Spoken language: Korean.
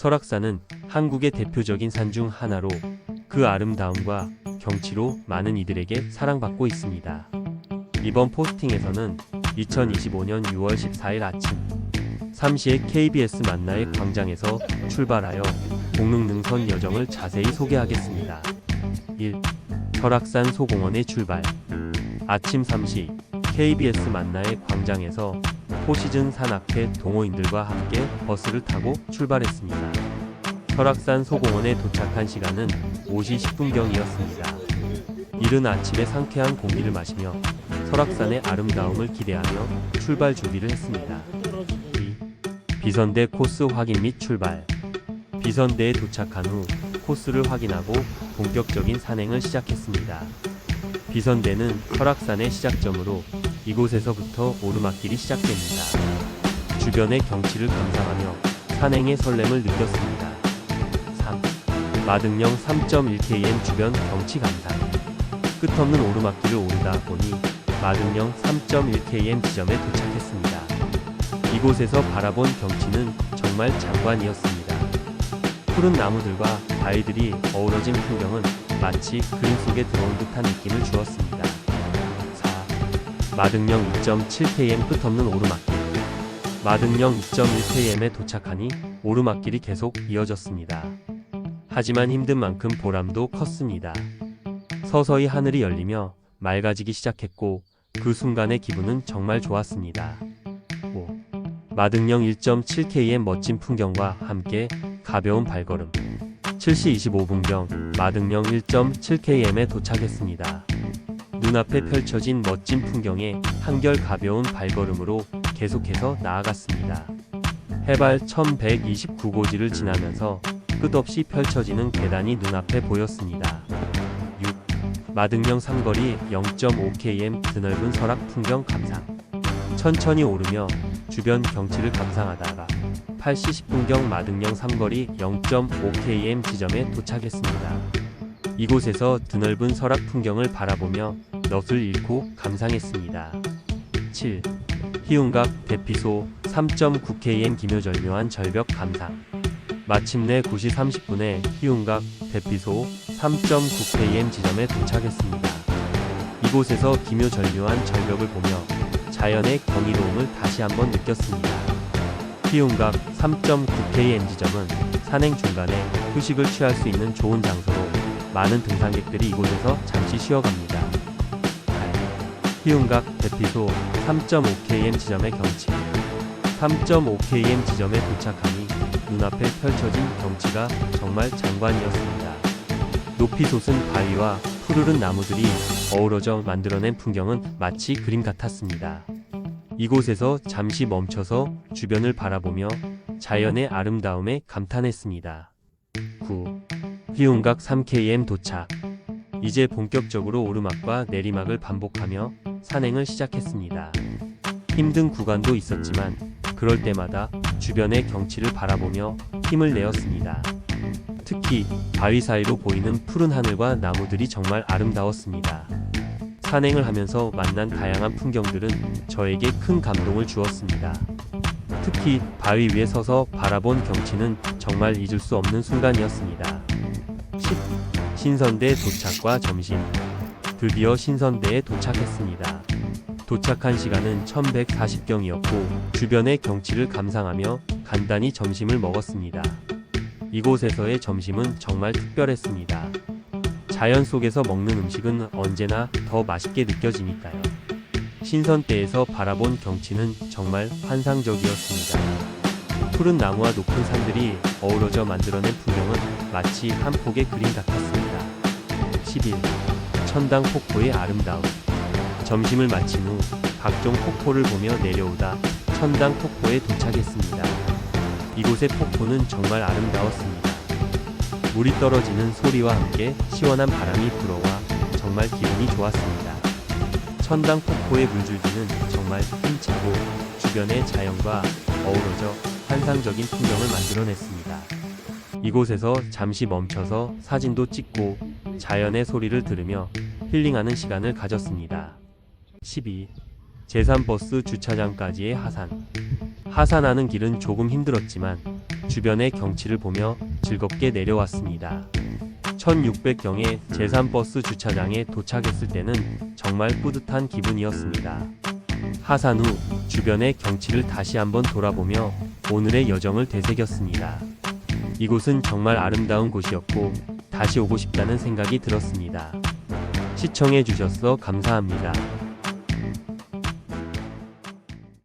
설악산은 한국의 대표적인 산 중 하나로 그 아름다움과 경치로 많은 이들에게 사랑받고 있습니다. 이번 포스팅에서는 2025년 6월 14일 아침 3시에 KBS 만나의 광장에서 출발하여 공릉 능선 여정을 자세히 소개하겠습니다. 1. 설악산 소공원의 출발 아침 3시 KBS 만나의 광장에서 포시즌 산 앞에 동호인들과 함께 버스를 타고 출발했습니다. 설악산 소공원에 도착한 시간은 5시 10분경이었습니다. 이른 아침에 상쾌한 공기를 마시며 설악산의 아름다움을 기대하며 출발 준비를 했습니다. 2. 비선대 코스 확인 및 출발 비선대에 도착한 후 코스를 확인하고 본격적인 산행을 시작했습니다. 비선대는 설악산의 시작점으로 이곳에서부터 오르막길이 시작됩니다. 주변의 경치를 감상하며 산행의 설렘을 느꼈습니다. 3. 마등령 3.1km 주변 경치 감상. 끝없는 오르막길을 오르다 보니 마등령 3.1km 지점에 도착했습니다. 이곳에서 바라본 경치는 정말 장관이었습니다. 푸른 나무들과 바위들이 어우러진 풍경은 마치 그림 속에 들어온 듯한 느낌을 주었습니다. 4. 마등령 2.7km 끝없는 오르막길. 마등령 2.1km에 도착하니 오르막길이 계속 이어졌습니다. 하지만 힘든 만큼 보람도 컸습니다. 서서히 하늘이 열리며 맑아지기 시작했고 그 순간의 기분은 정말 좋았습니다. 5. 마등령 1.7km 멋진 풍경과 함께 가벼운 발걸음. 7시 25분경 마등령 1.7km에 도착했습니다. 눈앞에 펼쳐진 멋진 풍경에 한결 가벼운 발걸음으로 계속해서 나아갔습니다. 해발 1129고지를 지나면서 끝없이 펼쳐지는 계단이 눈앞에 보였습니다. 6. 마등령 삼거리 0.5km 드넓은 설악 풍경 감상. 천천히 오르며 주변 경치를 감상하다가 8시 10분경 마등령 삼거리 0.5km 지점에 도착했습니다. 이곳에서 드넓은 설악 풍경을 바라보며 넋을 잃고 감상했습니다. 7. 희운각 대피소 3.9km 기묘절묘한 절벽 감상. 마침내 9시 30분에 희운각 대피소 3.9km 지점에 도착했습니다. 이곳에서 기묘절묘한 절벽을 보며 자연의 경이로움을 다시 한번 느꼈습니다. 희운각 3.9km 지점은 산행 중간에 휴식을 취할 수 있는 좋은 장소로 많은 등산객들이 이곳에서 잠시 쉬어갑니다. 8. 희운각 대피소 3.5km 지점의 경치 3.5km 지점에 도착하니 눈앞에 펼쳐진 경치가 정말 장관이었습니다. 높이 솟은 바위와 푸르른 나무들이 어우러져 만들어낸 풍경은 마치 그림 같았습니다. 이곳에서 잠시 멈춰서 주변을 바라보며 자연의 아름다움에 감탄했습니다. 9. 희운각 3km 도착. 이제 본격적으로 오르막과 내리막을 반복하며 산행을 시작했습니다. 힘든 구간도 있었지만 그럴 때마다 주변의 경치를 바라보며 힘을 내었습니다. 특히 바위 사이로 보이는 푸른 하늘과 나무들이 정말 아름다웠습니다. 산행을 하면서 만난 다양한 풍경들은 저에게 큰 감동을 주었습니다. 특히 바위 위에 서서 바라본 경치는 정말 잊을 수 없는 순간이었습니다. 10. 신선대 도착과 점심. 드디어 신선대에 도착했습니다. 도착한 시간은 1140경이었고 주변의 경치를 감상하며 간단히 점심을 먹었습니다. 이곳에서의 점심은 정말 특별했습니다. 자연 속에서 먹는 음식은 언제나 더 맛있게 느껴지니까요. 신선대에서 바라본 경치는 정말 환상적이었습니다. 푸른 나무와 높은 산들이 어우러져 만들어낸 풍경은 마치 한 폭의 그림 같았습니다. 11. 천당 폭포의 아름다움. 점심을 마친 후 각종 폭포를 보며 내려오다 천당 폭포에 도착했습니다. 이곳의 폭포는 정말 아름다웠습니다. 물이 떨어지는 소리와 함께 시원한 바람이 불어와 정말 기분이 좋았습니다. 천당 폭포의 물줄기는 정말 힘차고 주변의 자연과 어우러져 환상적인 풍경을 만들어냈습니다. 이곳에서 잠시 멈춰서 사진도 찍고 자연의 소리를 들으며 힐링하는 시간을 가졌습니다. 12. 제3버스 주차장까지의 하산. 하산하는 길은 조금 힘들었지만 주변의 경치를 보며 즐겁게 내려왔습니다. 1600경에 제3버스 주차장에 도착했을 때는 정말 뿌듯한 기분이었습니다. 하산 후 주변의 경치를 다시 한번 돌아보며 오늘의 여정을 되새겼습니다. 이곳은 정말 아름다운 곳이었고 다시 오고 싶다는 생각이 들었습니다. 시청해 주셔서 감사합니다.